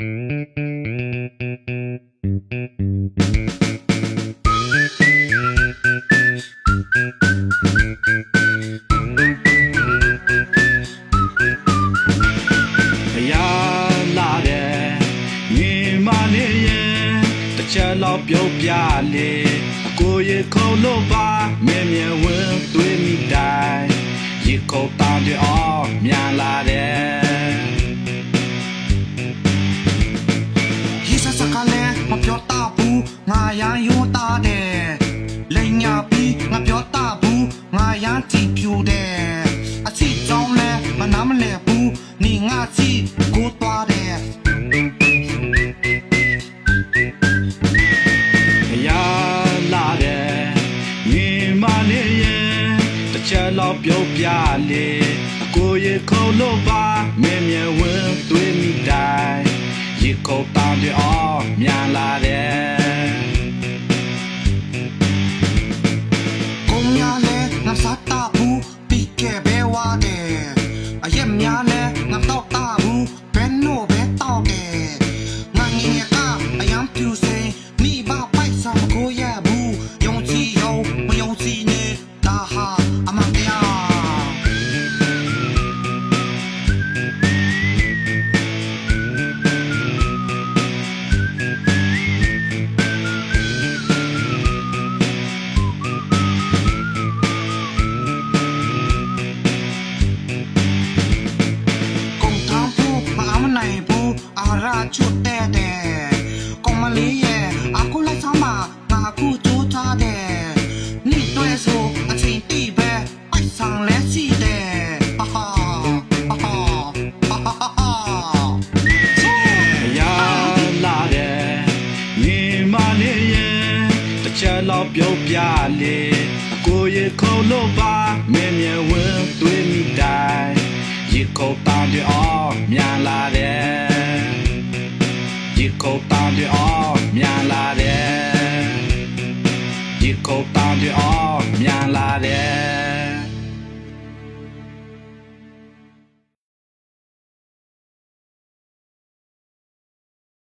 ဘုရားလာတဲ့ညီမလေးရဲ့တစ်ချက်တော့ပြုတ်ပြလေအကိုရေခုံလို့ပါမ စစကလည်းမပြောတာဘူးငါရန်ယွန်းတာတဲ့လိန်ညာပြီးငါပြောတာဘူးငါရန်တီပြူတဲ့အချစ်ကြောင်းလဲမနာမလဲဘူးနေငါချီကိုသွားတဲ့ဘုရားလာတဲ့ညီမလေးရဲ့တစ်ချက်တော့ပြုတ်ပြလေအကိုရေခုံလို့ပါမင်းမြဝင်းသွေးမိတိုင်း ရေခုံတောင်းတဲ့အော်မြန်လာတဲ့ကုန်းများလဲငါစားတာဘူးပြီးခဲ့ပဲဝါတဲ့အရက်များလဲငါတော့တာဘူးဘယ်နို့ပဲတောက်တယ် ချွတ်တဲ့တဲ့ကောင်မလေးရဲ့အခုလိုက်ဆောင်မှာငါအခုကြိုးထားတဲ့နေ့တွဲဆိုအချိန်တိပဲပိုက်ဆောင်လဲစီတဲ့ဟာဟာဟာဟာဟာဟာဟာဘုရားလာတဲ့ညီမလေးရဲ့တစ်ချက်တော့ပြုတ်ပြလေအကိုရေခုံလို့ပါမင်းမြဝင်းသွေးမိတိုင်းရေခုံတောင်းတဲ့အော်မြန်လာတဲ့ ရေခုံတောင်းတဲ့အော်မြန်လာတဲ့ရေခုံတောင်းတဲ့အော်မြန်လာတဲ့